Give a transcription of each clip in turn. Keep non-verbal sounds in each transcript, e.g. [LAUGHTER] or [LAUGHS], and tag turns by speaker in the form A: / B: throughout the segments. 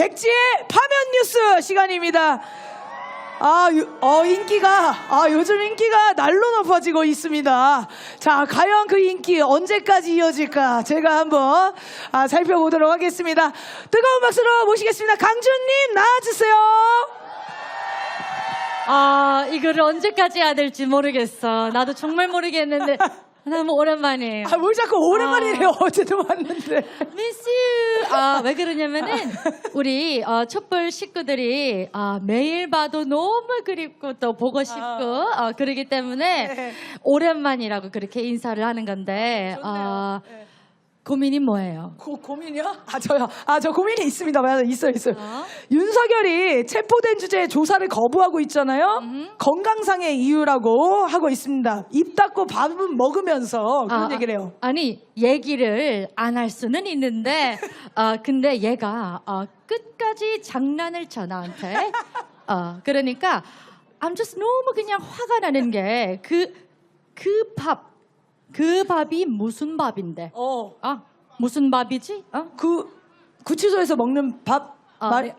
A: 백지의 파면 뉴스 시간입니다. 아, 요- 어, 인기가, 아, 요즘 인기가 날로 높아지고 있습니다. 자, 과연 그 인기 언제까지 이어질까? 제가 한번 아, 살펴보도록 하겠습니다. 뜨거운 박수로 모시겠습니다. 강준님, 나와주세요.
B: 아, 이거를 언제까지 해야 될지 모르겠어. 나도 정말 모르겠는데. [LAUGHS] 너무 오랜만이에요.
A: 아, 뭘 자꾸 오랜만이래요. 어제도 왔는데.
B: 미스 유. 아, 왜 그러냐면은 우리 어, 촛불 식구들이 아, 매일 봐도 너무 그립고 또 보고 싶고 어, 그러기 때문에
A: 네.
B: 오랜만이라고 그렇게 인사를 하는 건데 어,
A: 네.
B: 고민이 뭐예요?
A: 고, 고민이요? 아, 저요. 아, 저 고민이 있습니다. 맞아, 있어요, 있어요.
B: 어?
A: 윤석열이 체포된 주제에 조사를 거부하고 있잖아요. 건강상의 이유라고 하고 있습니다. 입 닫고 밥은 먹으면서 그런
B: 아,
A: 얘기를 해요.
B: 아니 얘기를 안 할 수는 있는데 아 근데 얘가 어, 끝까지 장난을 쳐 나한테 어 그러니까 I'm just 너무 그냥 화가 나는 게 그 그 밥 그 밥이 무슨 밥인데
A: 어,
B: 아 무슨 밥이지 어
A: 그 구치소에서 먹는 밥
B: 어,
A: 말이
B: 네.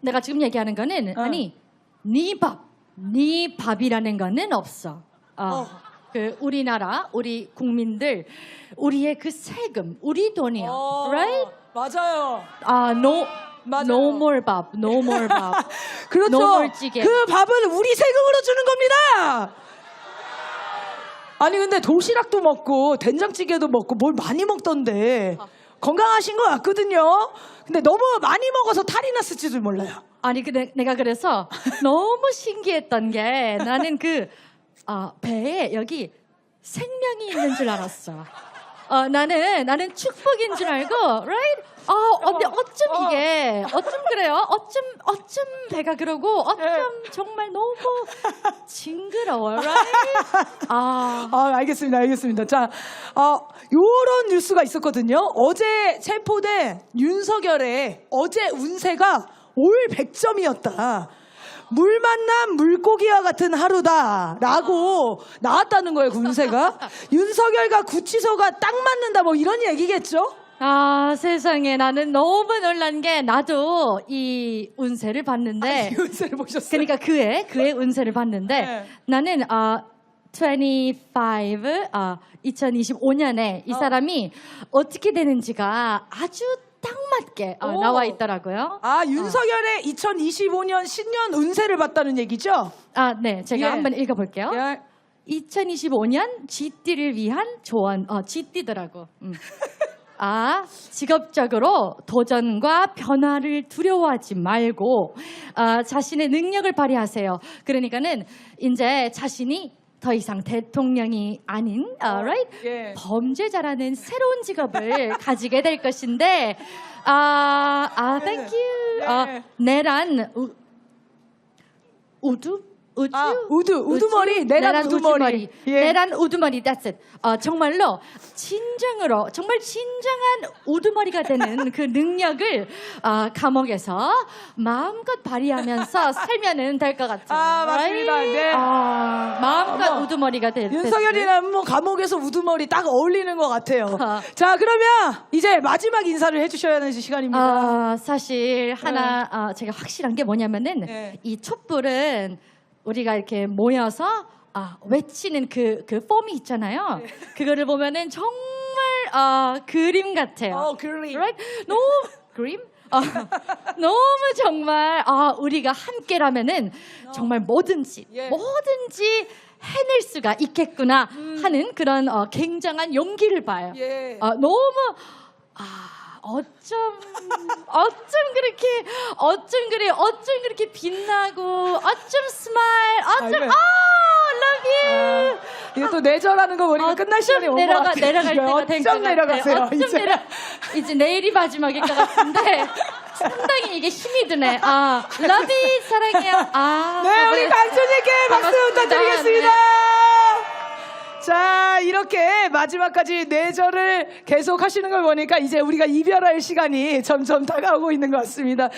B: 내가 지금 얘기하는 거는
A: 어.
B: 아니 네 밥 네 밥이라는 거는 없어. 어,
A: 어.
B: 그 우리나라 우리 국민들 우리의 그 세금 우리 돈이야, right?
A: 맞아요.
B: 아 no
A: 어. 맞아요.
B: more 밥, no more 밥. [LAUGHS]
A: 그렇죠.
B: 노물찌개.
A: 그 밥은 우리 세금으로 주는 겁니다. 아니 근데 도시락도 먹고 된장찌개도 먹고 뭘 많이 먹던데 건강하신 것 같거든요. 근데 너무 많이 먹어서 탈이 났을지도 몰라요.
B: 아니 근데 내가 그래서 [LAUGHS] 너무 신기했던 게 나는 그 아, 배에 여기 생명이 있는 줄 알았어. 어, 나는 나는 축복인 줄 알고, right? 어, 근데 어쩜 이게 어쩜 그래요? 어쩜 어쩜 배가 그러고 어쩜
A: 네.
B: 정말 너무 징 [LAUGHS] 그러워, right? 아,
A: 아, 알겠습니다. 알겠습니다. 자, 어, 요런 뉴스가 있었거든요. 어제 체포된 윤석열의 어제 운세가 올 100점이었다. 물 만난 물고기와 같은 하루다라고 나왔다는 거예요, 그 운세가. [LAUGHS] 윤석열과 구치소가 딱 맞는다 뭐 이런 얘기겠죠?
B: 아 세상에 나는 너무 놀란 게 나도 이 운세를 봤는데
A: 이 운세를 보셨어요?
B: 그러니까 그의 그의 운세를 봤는데
A: 네.
B: 나는 아 25, 아 2025년에 이
A: 어.
B: 사람이 어떻게 되는지가 아주 딱 맞게 어,
A: 오.
B: 나와 있더라고요.
A: 아, 윤석열의 2025년 신년 운세를 봤다는 얘기죠?
B: 아, 네, 제가
A: 예.
B: 한번 읽어볼게요.
A: 예.
B: 2025년 GD를 위한 조언, 어, GD더라고. 음. [LAUGHS] 아, 직업적으로 도전과 변화를 두려워하지 말고, 아, 자신의 능력을 발휘하세요. 그러니까는, 이제 자신이 더 이상 대통령이 아닌, 아, right?
A: 예.
B: 범죄자라는 새로운 직업을 [LAUGHS] 가지게 될 것인데, 아, 아, thank you.
A: 네.
B: 어, 내란, 우, 우두? 우주?
A: 아, 우두, 우두머리,
B: 우주?
A: 내란 우두머리. 예.
B: 내란 우두머리, that's it. 어, 정말로 진정으로, 정말 진정한 우두머리가 되는 그 능력을 어, 감옥에서 마음껏 발휘하면서 [LAUGHS] 살면은 될 것 같아요.
A: 아, 맞습니다.
B: right?
A: 네.
B: 아, 마음껏
A: 어머.
B: 우두머리가 될
A: 윤석열이라면 뭐 감옥에서 우두머리 딱 어울리는 것 같아요.
B: 아.
A: 자, 그러면 이제 마지막 인사를 해주셔야 하는 시간입니다.
B: 아, 사실 하나 어, 제가 확실한 게 뭐냐면은
A: 네.
B: 이 촛불은 우리가 이렇게 모여서 아, 외치는 그, 그 폼이 있잖아요.
A: 네.
B: 그거를 보면은 정말 어, 그림 같아요.
A: 어, 그림.
B: Right? 너무 그림? 어, [LAUGHS] 너무 정말 아, 우리가 함께라면은 정말 뭐든지
A: 어. 예.
B: 뭐든지 해낼 수가 있겠구나 하는 그런 어, 굉장한 용기를 봐요.
A: 예.
B: 아, 너무 아 어쩜 어쩜 그렇게 어쩜 그래 어쩜 그렇게 빛나고 어쩜 스마 일 어쩜
A: 아이고.
B: 아 love you
A: 이거 또 내절하는 거 보니까 끝날 시간이 온것
B: 아, 내려가
A: 같아요.
B: 내려갈 때가 된 것 같아요. 어쩜
A: 이제.
B: 내려 이제 내일이 마지막일 것 같은데 [LAUGHS] 상당히 이게 힘이 드네. 아 love you 사랑해요. 아
A: 네, 우리 강준님께 박수
B: 반갑습니다.
A: 부탁드리겠습니다.
B: 네.
A: 자, 이렇게 마지막까지 내절을 계속 하시는 걸 보니까 이제 우리가 이별할 시간이 점점 다가오고 있는 것 같습니다.